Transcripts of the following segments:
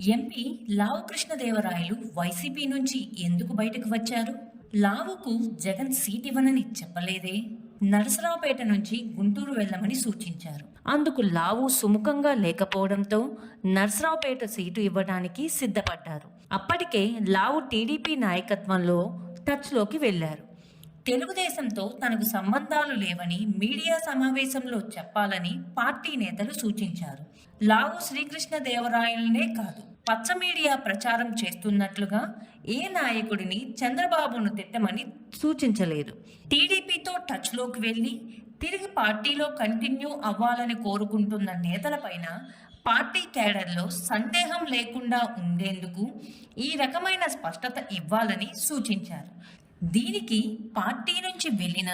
MP లావు కృష్ణదేవరాయలు YCP నుంచి ఎందుకు బయటకు వచ్చారు? లావుకు జగన్ సీట్ ఇవ్వనని చెప్పలేదే. నరసరావుపేట నుంచి గుంటూరు వెళ్ళమని సూచించారు. అందుకు లావు సుముఖంగా లేకపోవడంతో నరసరావుపేట సీటు ఇవ్వడానికి సిద్ధపడ్డారు. అప్పటికే లావు టీడీపీ నాయకత్వంలో టచ్లోకి వెళ్ళారు తెలుగుదేశంతో తనకు సంబంధాలు లేవని మీడియా సమావేశంలో చెప్పాలని పార్టీ నేతలు సూచించారు. లావు శ్రీకృష్ణదేవరాయలనే కాదు పచ్చ మీడియా ప్రచారం చేస్తున్నట్లుగా ఏ నాయకుడిని చంద్రబాబును తిట్టమని సూచించలేదు. టీడీపీతో టచ్లోకి వెళ్ళి తిరిగి పార్టీలో కంటిన్యూ అవ్వాలని కోరుకుంటున్న నేతలపైన పార్టీ క్యాడర్లో సందేహం లేకుండా ఉండేందుకు ఈ రకమైన స్పష్టత ఇవ్వాలని సూచించారు. దీనికి పార్టీ నుంచి వెళ్ళిన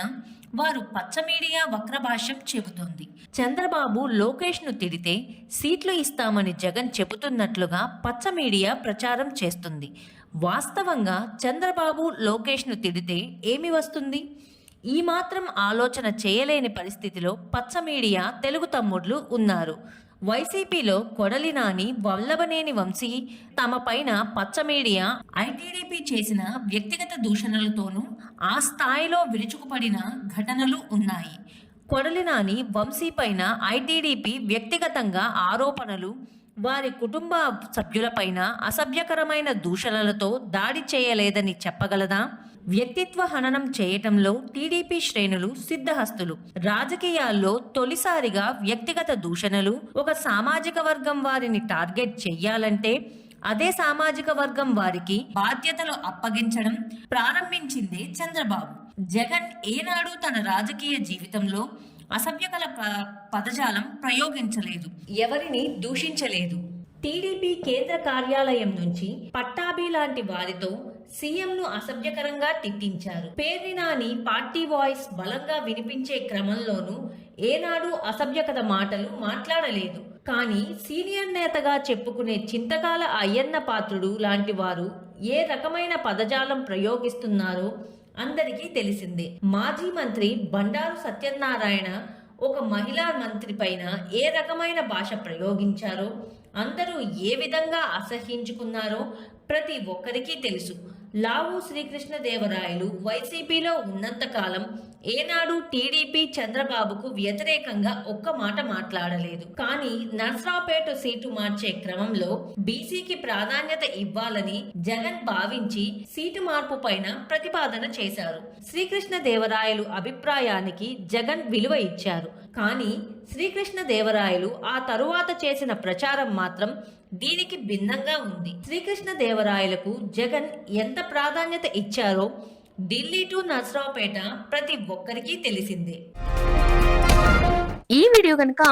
వారు పచ్చ మీడియా వక్రభాష్యం చెబుతుంది. చంద్రబాబు లోకేష్ను తిడితే సీట్లు ఇస్తామని జగన్ చెబుతున్నట్లుగా పచ్చ మీడియా ప్రచారం చేస్తుంది. వాస్తవంగా చంద్రబాబు లోకేష్ను తిడితే ఏమి వస్తుంది? ఈ మాత్రం ఆలోచన చేయలేని పరిస్థితిలో పచ్చ మీడియా తెలుగు తమ్ముళ్ళు ఉన్నారు. వైసీపీలో కొడలి నాని వల్లభనేని వంశీ తమ పైన పచ్చ మీడియా ఐటీడీపీ చేసిన వ్యక్తిగత దూషణలతోనూ ఆ స్థాయిలో విరుచుకుపడిన ఘటనలు ఉన్నాయి. కొడలి నాని వంశీ పైన ఐటీడీపీ వ్యక్తిగతంగా ఆరోపణలు వారి కుటుంబ సభ్యులపైన అసభ్యకరమైన దూషణలతో దాడి చేయలేదని చెప్పగలదా? వ్యక్తిత్వ హననం చేయటంలో టీడీపీ శ్రేణులు సిద్ధహస్తులు. రాజకీయాల్లో తొలిసారిగా వ్యక్తిగత దూషణలు ఒక సామాజిక వర్గం వారిని టార్గెట్ చెయ్యాలంటే అదే సామాజిక వర్గం వారికి బాధ్యతలు అప్పగించడం ప్రారంభించింది చంద్రబాబు. జగన్ ఏనాడు తన రాజకీయ జీవితంలో అసభ్యకల ప- పదజాలం ప్రయోగించలేదు. ఎవరిని దూషించలేదు. టీడీపీ కేంద్ర కార్యాలయం నుంచి పట్టాభి లాంటి వారితో సీఎంను అసభ్యకరంగా తిట్టించారు. పేర్ని నాని పార్టీ వాయిస్ బలంగా వినిపించే క్రమంలోనూ ఏనాడు అసభ్యకత మాటలు మాట్లాడలేదు. కానీ సీనియర్ నేతగా చెప్పుకునే చింతకాల అయ్యన్న పాత్రుడు లాంటి వారు ఏ రకమైన పదజాలం ప్రయోగిస్తున్నారో అందరికీ తెలిసిందే. మాజీ మంత్రి బండారు సత్యనారాయణ ఒక మహిళా మంత్రి పైన ఏ రకమైన భాష ప్రయోగించారో అందరూ ఏ విధంగా అసహ్యించుకున్నారో ప్రతి ఒక్కరికి తెలుసు. లావు శ్రీకృష్ణదేవరాయలు వైసీపీలో ఉన్నంతకాలం ఏనాడు టీడీపీ చంద్రబాబుకు వ్యతిరేకంగా ఒక్క మాట మాట్లాడలేదు. కానీ నర్సరావుపేట సీటు మార్చే క్రమంలో బీసీకి ప్రాధాన్యత ఇవ్వాలని జగన్ భావించి సీటు మార్పు పైన ప్రతిపాదన చేశారు. శ్రీకృష్ణదేవరాయలు అభిప్రాయానికి జగన్ విలువ ఇచ్చారు. కానీ శ్రీకృష్ణదేవరాయలు ఆ తరువాత చేసిన ప్రచారం మాత్రం దీనికి భిన్నంగా ఉంది. శ్రీకృష్ణదేవరాయలకు జగన్ ఎంత ప్రాధాన్యత ఇచ్చారో ఢిల్లీ టు నర్సరావుపేట ప్రతి ఒక్కరికి తెలిసిందే. ఈ వీడియో కనుక